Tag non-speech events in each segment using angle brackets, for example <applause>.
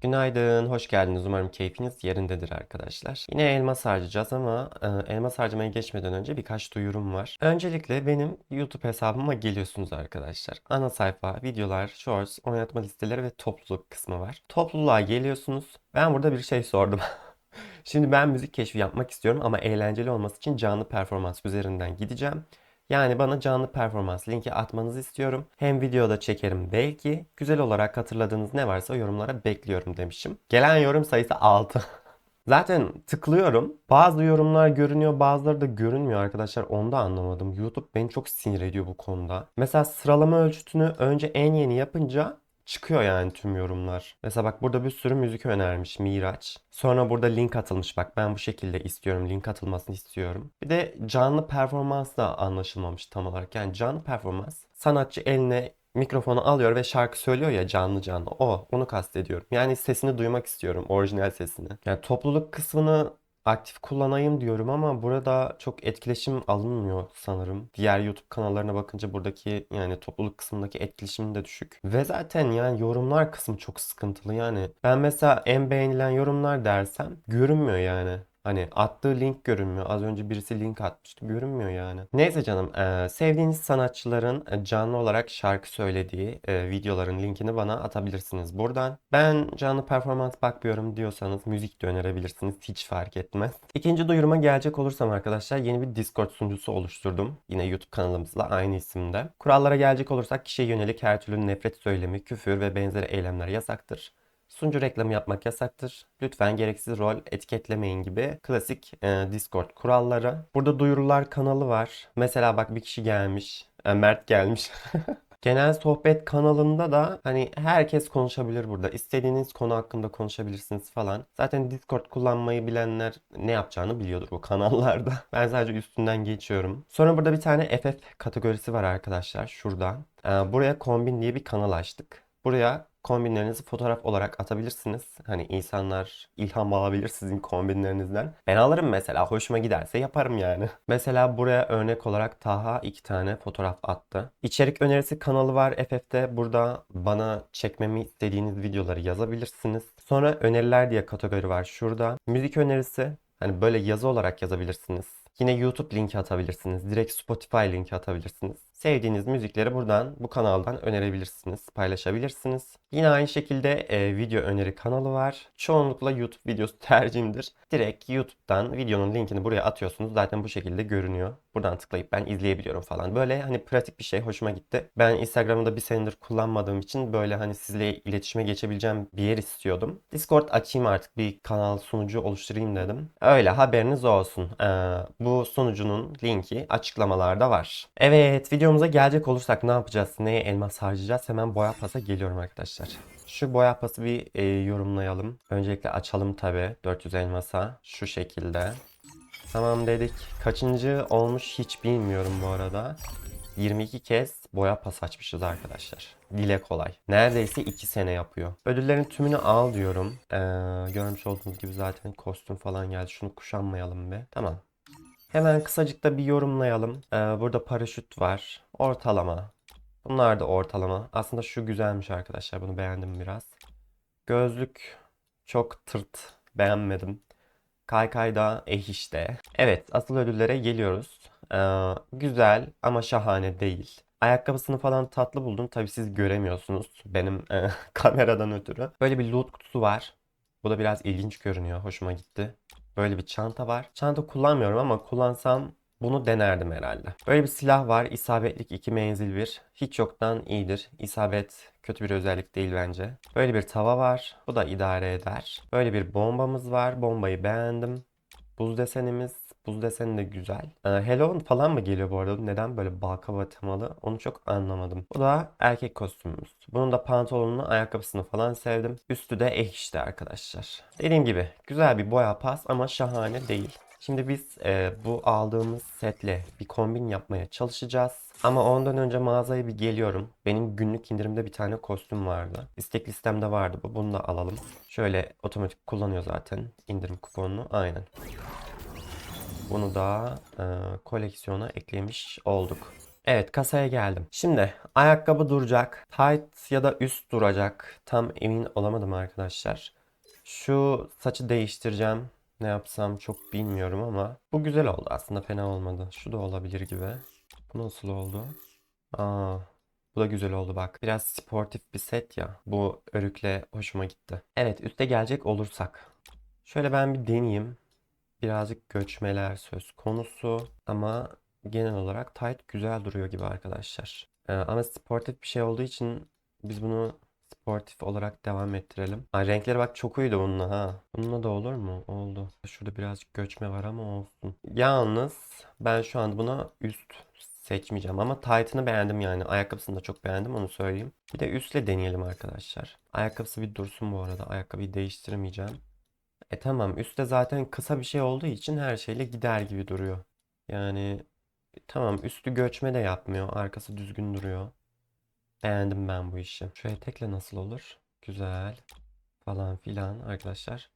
Günaydın, hoş geldiniz. Umarım keyfiniz yerindedir arkadaşlar. Yine elmas harcayacağız ama e, elmas harcamaya geçmeden önce birkaç duyurum var. Öncelikle benim YouTube hesabıma geliyorsunuz arkadaşlar. Ana sayfa, videolar, shorts, oynatma listeleri ve topluluk kısmı var. Topluluğa geliyorsunuz. Ben burada bir şey sordum. <laughs> Şimdi ben müzik keşfi yapmak istiyorum ama eğlenceli olması için canlı performans üzerinden gideceğim. Yani bana canlı performans linki atmanızı istiyorum. Hem videoda çekerim belki. Güzel olarak hatırladığınız ne varsa yorumlara bekliyorum demişim. Gelen yorum sayısı 6. <laughs> Zaten tıklıyorum. Bazı yorumlar görünüyor, bazıları da görünmüyor arkadaşlar. Onu da anlamadım. YouTube beni çok sinir ediyor bu konuda. Mesela sıralama ölçütünü önce en yeni yapınca çıkıyor yani tüm yorumlar. Mesela bak burada bir sürü müzik önermiş Miraç. Sonra burada link atılmış. Bak ben bu şekilde istiyorum. Link atılmasını istiyorum. Bir de canlı performans da anlaşılmamış tam olarak. Yani canlı performans sanatçı eline mikrofonu alıyor ve şarkı söylüyor ya canlı canlı. O, onu kastediyorum. Yani sesini duymak istiyorum. Orijinal sesini. Yani topluluk kısmını aktif kullanayım diyorum ama burada çok etkileşim alınmıyor sanırım. Diğer YouTube kanallarına bakınca buradaki yani topluluk kısmındaki etkileşim de düşük. Ve zaten yani yorumlar kısmı çok sıkıntılı yani. Ben mesela en beğenilen yorumlar dersem görünmüyor yani. Hani attığı link görünmüyor. Az önce birisi link atmıştı. Görünmüyor yani. Neyse canım. eee, sevdiğiniz sanatçıların e, canlı olarak şarkı söylediği e, videoların linkini bana atabilirsiniz buradan. Ben canlı performans bakmıyorum diyorsanız müzik de önerebilirsiniz. Hiç fark etmez. İkinci duyuruma gelecek olursam arkadaşlar yeni bir Discord sunucusu oluşturdum. Yine YouTube kanalımızla aynı isimde. Kurallara gelecek olursak kişiye yönelik her türlü nefret söylemi, küfür ve benzeri eylemler yasaktır. Sunucu reklamı yapmak yasaktır. Lütfen gereksiz rol etiketlemeyin gibi klasik e, Discord kuralları. Burada duyurular kanalı var. Mesela bak bir kişi gelmiş. E, Mert gelmiş. <laughs> Genel sohbet kanalında da hani herkes konuşabilir burada. İstediğiniz konu hakkında konuşabilirsiniz falan. Zaten Discord kullanmayı bilenler ne yapacağını biliyordur bu <laughs> kanallarda. Ben sadece üstünden geçiyorum. Sonra burada bir tane FF kategorisi var arkadaşlar. Şurada. E, buraya kombin diye bir kanal açtık. Buraya kombinlerinizi fotoğraf olarak atabilirsiniz. Hani insanlar ilham alabilir sizin kombinlerinizden. Ben alırım mesela. Hoşuma giderse yaparım yani. <laughs> Mesela buraya örnek olarak Taha iki tane fotoğraf attı. İçerik önerisi kanalı var FF'de. Burada bana çekmemi istediğiniz videoları yazabilirsiniz. Sonra öneriler diye kategori var şurada. Müzik önerisi. Hani böyle yazı olarak yazabilirsiniz. Yine YouTube linki atabilirsiniz. Direkt Spotify linki atabilirsiniz. Sevdiğiniz müzikleri buradan bu kanaldan önerebilirsiniz, paylaşabilirsiniz. Yine aynı şekilde e, video öneri kanalı var. Çoğunlukla YouTube videosu <laughs> tercihimdir. Direkt YouTube'dan videonun linkini buraya atıyorsunuz. Zaten bu şekilde görünüyor. Buradan tıklayıp ben izleyebiliyorum falan. Böyle hani pratik bir şey hoşuma gitti. Ben Instagram'da bir senedir kullanmadığım için böyle hani sizle iletişime geçebileceğim bir yer istiyordum. Discord açayım artık bir kanal sunucu oluşturayım dedim. Öyle haberiniz olsun. Ee, bu sunucunun linki açıklamalarda var. Evet videomuza gelecek olursak ne yapacağız? Neye elmas harcayacağız? Hemen boya pasa geliyorum arkadaşlar. Şu boya pası bir e, yorumlayalım. Öncelikle açalım tabi 400 elmasa. Şu şekilde. Tamam dedik. Kaçıncı olmuş hiç bilmiyorum bu arada. 22 kez boya pas açmışız arkadaşlar. Dile kolay. Neredeyse 2 sene yapıyor. Ödüllerin tümünü al diyorum. Ee, görmüş olduğunuz gibi zaten kostüm falan geldi. Şunu kuşanmayalım be. Tamam. Hemen kısacık da bir yorumlayalım. Ee, burada paraşüt var. Ortalama. Bunlar da ortalama. Aslında şu güzelmiş arkadaşlar. Bunu beğendim biraz. Gözlük çok tırt. Beğenmedim. Kaykay da eh işte. Evet, asıl ödüllere geliyoruz. Ee, güzel ama şahane değil. Ayakkabısını falan tatlı buldum. Tabii siz göremiyorsunuz benim e, <laughs> kameradan ötürü. Böyle bir loot kutusu var. Bu da biraz ilginç görünüyor. Hoşuma gitti. Böyle bir çanta var. Çanta kullanmıyorum ama kullansam bunu denerdim herhalde. Böyle bir silah var. İsabetlik 2 menzil 1. Hiç yoktan iyidir. İsabet kötü bir özellik değil bence. Böyle bir tava var. Bu da idare eder. Böyle bir bombamız var. Bombayı beğendim. Buz desenimiz. Buz deseni de güzel. Ee, Halloween falan mı geliyor bu arada? Neden böyle balkaba temalı? Onu çok anlamadım. Bu da erkek kostümümüz. Bunun da pantolonunu, ayakkabısını falan sevdim. Üstü de eh işte arkadaşlar. Dediğim gibi güzel bir boya pas ama şahane değil. Şimdi biz e, bu aldığımız setle bir kombin yapmaya çalışacağız. Ama ondan önce mağazaya bir geliyorum. Benim günlük indirimde bir tane kostüm vardı. İstek listemde vardı bu. Bunu da alalım. Şöyle otomatik kullanıyor zaten indirim kuponunu. Aynen. Bunu da e, koleksiyona eklemiş olduk. Evet kasaya geldim. Şimdi ayakkabı duracak. Tight ya da üst duracak. Tam emin olamadım arkadaşlar. Şu saçı değiştireceğim. Ne yapsam çok bilmiyorum ama bu güzel oldu aslında fena olmadı. Şu da olabilir gibi. Bu nasıl oldu? Aa, bu da güzel oldu bak. Biraz sportif bir set ya. Bu örükle hoşuma gitti. Evet üste gelecek olursak. Şöyle ben bir deneyeyim. Birazcık göçmeler söz konusu ama genel olarak tight güzel duruyor gibi arkadaşlar. Ee, ama sportif bir şey olduğu için biz bunu sportif olarak devam ettirelim. Ay, renkleri bak çok uydu bununla ha. Bununla da olur mu? Oldu. Şurada birazcık göçme var ama olsun. Yalnız ben şu an buna üst seçmeyeceğim ama tight'ını beğendim yani. Ayakkabısını da çok beğendim onu söyleyeyim. Bir de üstle deneyelim arkadaşlar. Ayakkabısı bir dursun bu arada. Ayakkabıyı değiştirmeyeceğim. E tamam üstte zaten kısa bir şey olduğu için her şeyle gider gibi duruyor. Yani tamam üstü göçme de yapmıyor. Arkası düzgün duruyor. Beğendim ben bu işi. Şu etekle nasıl olur? Güzel. Falan filan arkadaşlar.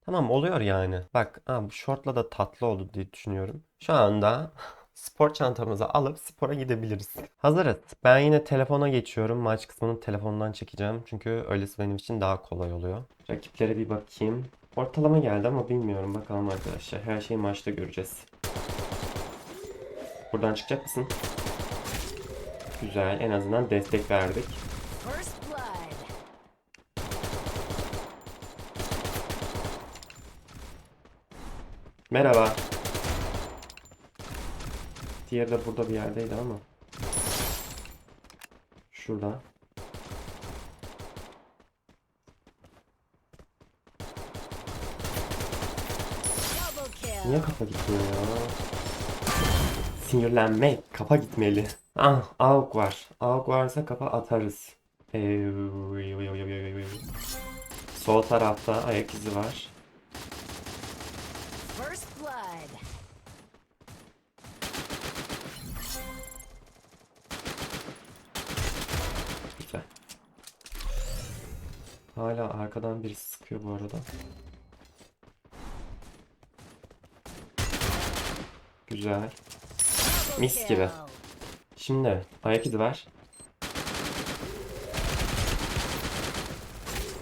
Tamam oluyor yani. Bak ha, bu şortla da tatlı oldu diye düşünüyorum. Şu anda <laughs> spor çantamızı alıp spora gidebiliriz. Hazırız. Ben yine telefona geçiyorum. Maç kısmını telefondan çekeceğim. Çünkü öylesi benim için daha kolay oluyor. Rakiplere bir bakayım. Ortalama geldi ama bilmiyorum. Bakalım arkadaşlar. Her şeyi maçta göreceğiz. Buradan çıkacak mısın? Güzel. En azından destek verdik. Merhaba. Diğeri de burada bir yerdeydi ama. Şurada. Niye kafa gitmiyor ya? Sinirlenme. Kafa gitmeli. Ah, AUK var. AUK varsa kafa atarız. Ee, Sol tarafta ayak izi var. Güzel. Hala arkadan birisi sıkıyor bu arada. Güzel. Mis gibi. Şimdi ayak izi var.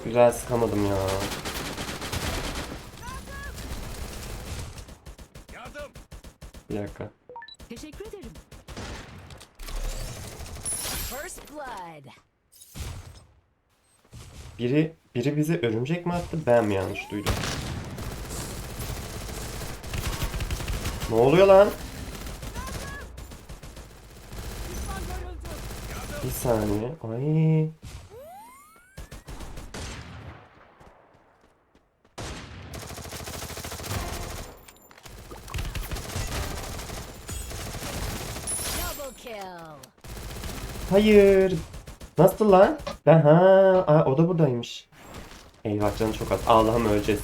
Güzel sıkamadım ya. Bir dakika. Teşekkür ederim. First blood. Biri biri bize örümcek mi attı? Ben mi yanlış duydum? Ne oluyor lan? Bir saniye. Ay. Hayır. Nasıl lan? Ben ha, o da buradaymış. Eyvah canı çok az. Allah'ım öleceğiz.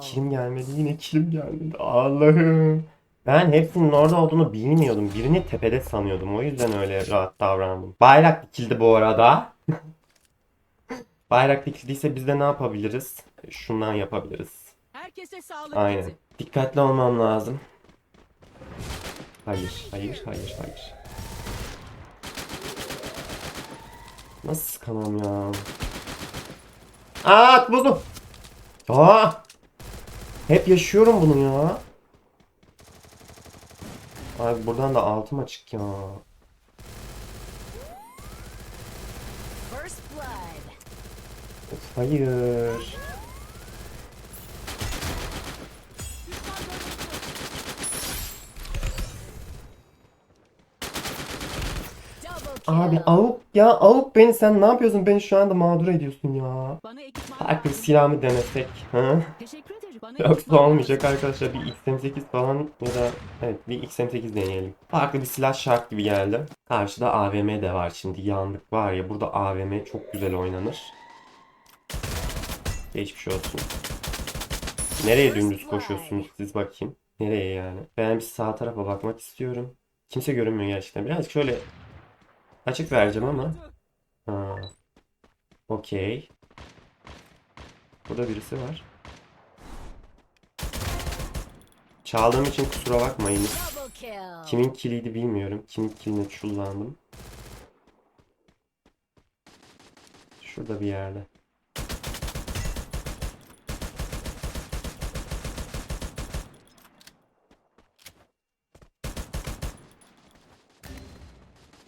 Kilim gelmedi yine kilim gelmedi. Allah'ım. Ben hepsinin orada olduğunu bilmiyordum. Birini tepede sanıyordum. O yüzden öyle rahat davrandım. Bayrak dikildi bu arada. <laughs> Bayrak dikildiyse biz de ne yapabiliriz? Şundan yapabiliriz. Herkese sağlık Aynen. Dikkatli olmam lazım. Hayır, hayır, hayır, hayır. Nasıl sıkamam ya? Aa, at buldum. Aa! Hep yaşıyorum bunu ya. Abi buradan da altım açık ya. Of, hayır. Abi avuk ya avuk beni sen ne yapıyorsun? Beni şu anda mağdur ediyorsun ya. Farklı bir lazım. silah mı denesek? Ha? Teşekkür ekipman olmayacak lazım. arkadaşlar. Bir XM8 falan ya da evet bir XM8 deneyelim. Farklı bir silah şart gibi geldi. Karşıda AVM de var şimdi. Yandık var ya burada AVM çok güzel oynanır. Geçmiş olsun. Nereye dümdüz koşuyorsunuz siz bakayım. Nereye yani? Ben bir sağ tarafa bakmak istiyorum. Kimse görünmüyor gerçekten. Birazcık şöyle açık vereceğim ama. Ha. Okey. Burada birisi var. Çaldığım için kusura bakmayın. Kimin kiliydi bilmiyorum. Kimin kiline çullandım. Şurada bir yerde.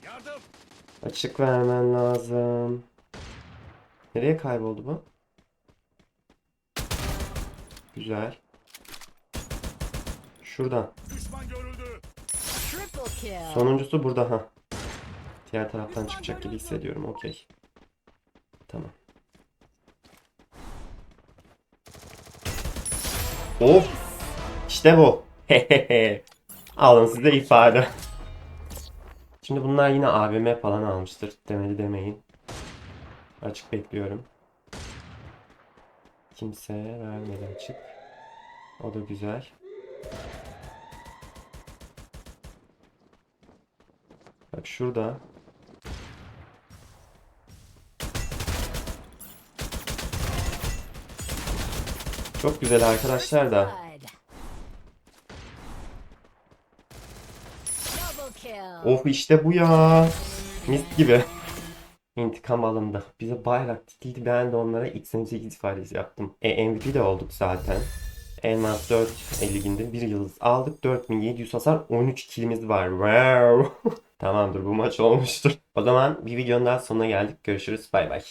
Yardım. Açık vermen lazım. Nereye kayboldu bu? Güzel. Şuradan. Sonuncusu burada ha. Diğer taraftan çıkacak gibi hissediyorum. Okey. Tamam. Of! İşte bu. Hehehe. <laughs> Alın size ifade. Şimdi bunlar yine AVM falan almıştır. Demedi demeyin. Açık bekliyorum. Kimse vermedi açık. O da güzel. Bak şurada. Çok güzel arkadaşlar da. Of işte bu ya. Mis gibi. İntikam alındı. Bize bayrak dikildi. Ben de onlara X8 ifadesi yaptım. E, MVP de olduk zaten. Elmas 4 e, liginde bir yıldız aldık. 4700 hasar 13 kilimiz var. Wow. <laughs> Tamamdır bu maç olmuştur. O zaman bir videonun daha sonuna geldik. Görüşürüz. Bay bay.